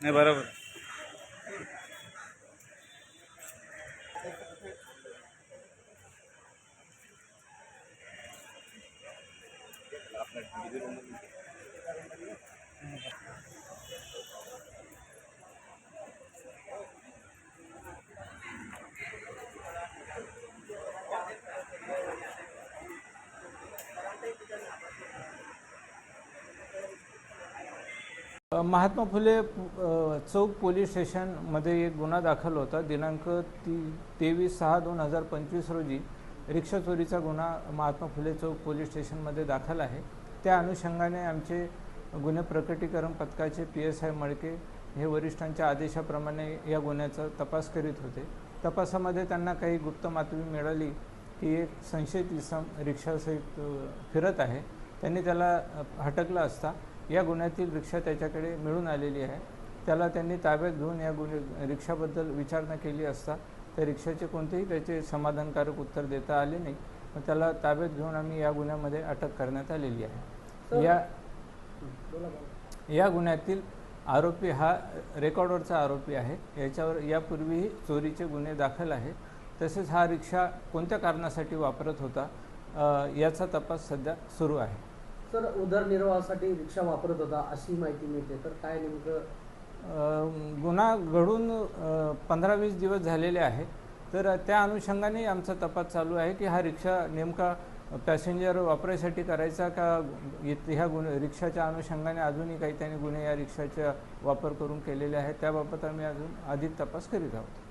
नाही बरोबर. महात्मा फुले चौक पोलीस स्टेशनमध्ये एक गुन्हा दाखल होता. दिनांक ती तेवीस सहा दोन हजार पंचवीस रोजी रिक्षा चोरीचा गुन्हा महात्मा फुले चौक पोलीस स्टेशनमध्ये दाखल आहे. त्या अनुषंगाने आमचे गुन्हे प्रकटीकरण पथकाचे पी एस आय मडके हे वरिष्ठांच्या आदेशाप्रमाणे या गुन्ह्याचा तपास करीत होते. तपासामध्ये त्यांना काही गुप्त मातमी मिळाली की एक संशयित इसम रिक्षासहित फिरत आहे. त्यांनी त्याला हटकलं असता. या गुन्ह्यातील रिक्षा त्याच्याकडे मिळून आलेली आहे. त्याला त्यांनी ताब्यात घेऊन या गुन्हे रिक्षाबद्दल विचारणा केली असता त्या रिक्षाचे कोणतेही त्याचे समाधानकारक उत्तर देता आले नाही. मग त्याला ताब्यात घेऊन आम्ही या गुन्ह्यामध्ये अटक करण्यात आलेली आहे. या या गुन्ह्यातील आरोपी हा रेकॉर्डवरचा आरोपी आहे. याच्यावर यापूर्वीही चोरीचे गुन्हे दाखल आहेत तसेच हा रिक्षा कोणत्या कारणासाठी वापरत होता याचा तपास सध्या सुरू आहे. सर उदरनिर्वाहासाठी रिक्षा वापरत होता अशी माहिती मिळते. तर काय नेमकं? गुन्हा घडून पंधरा वीस दिवस झालेले आहे. तर त्या अनुषंगाने आमचा तपास चालू आहे की हा रिक्षा नेमका पॅसेंजर वापरायसाठी करायचा का? ह्या गुन्हे रिक्षाच्या अनुषंगाने अजूनही काही त्याने गुन्हे या रिक्षाचा वापर करून केलेले आहेत. त्याबाबत आम्ही अजून अधिक तपास करीत आहोत.